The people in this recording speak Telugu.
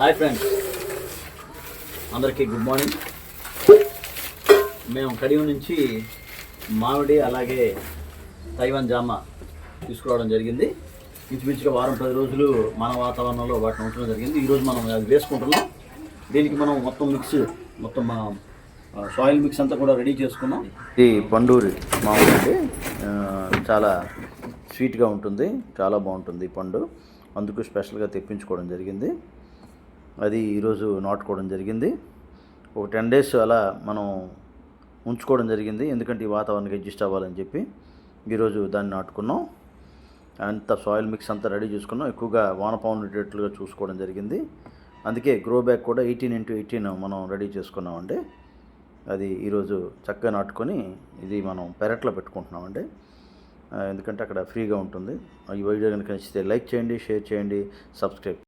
హాయ్ ఫ్రెండ్స్ అందరికీ గుడ్ మార్నింగ్ మేము కడియం నుంచి మామిడి అలాగే తైవాన్ జామ తీసుకురావడం జరిగింది. ఇంచుమించుగా వారం పది రోజులు మన వాతావరణంలో వాటిని ఉంచడం జరిగింది. ఈరోజు మనం అది వేసుకుంటున్నాం. దీనికి మనం మొత్తం మిక్స్ మొత్తం మా సాయిల్ మిక్స్ అంతా కూడా రెడీ చేసుకున్నాం. ఇది పండూరి మామిడి చాలా స్వీట్గా ఉంటుంది. చాలా బాగుంటుంది ఈ పండు. అందుకు స్పెషల్గా తెప్పించుకోవడం జరిగింది. అది ఈరోజు నాటుకోవడం జరిగింది. ఒక టెన్ డేస్ అలా మనం ఉంచుకోవడం జరిగింది. ఎందుకంటే ఈ వాతావరణానికి అడ్జస్ట్ అవ్వాలని చెప్పి ఈరోజు దాన్ని నాటుకున్నాం. అంత సాయిల్ మిక్స్ అంతా రెడీ చేసుకున్నాం. ఎక్కువగా వానపాము ఉండేటట్లుగా చూసుకోవడం జరిగింది. అందుకే గ్రో బ్యాగ్ కూడా ఎయిటీన్ ఇంటూ ఎయిటీన్ మనం రెడీ చేసుకున్నామండి. అది ఈరోజు చక్కగా నాటుకొని ఇది మనం పెరట్లో పెట్టుకుంటున్నామండి. ఎందుకంటే అక్కడ ఫ్రీగా ఉంటుంది. ఈ వీడియో కనుక నచ్చితే లైక్ చేయండి షేర్ చేయండి సబ్స్క్రైబ్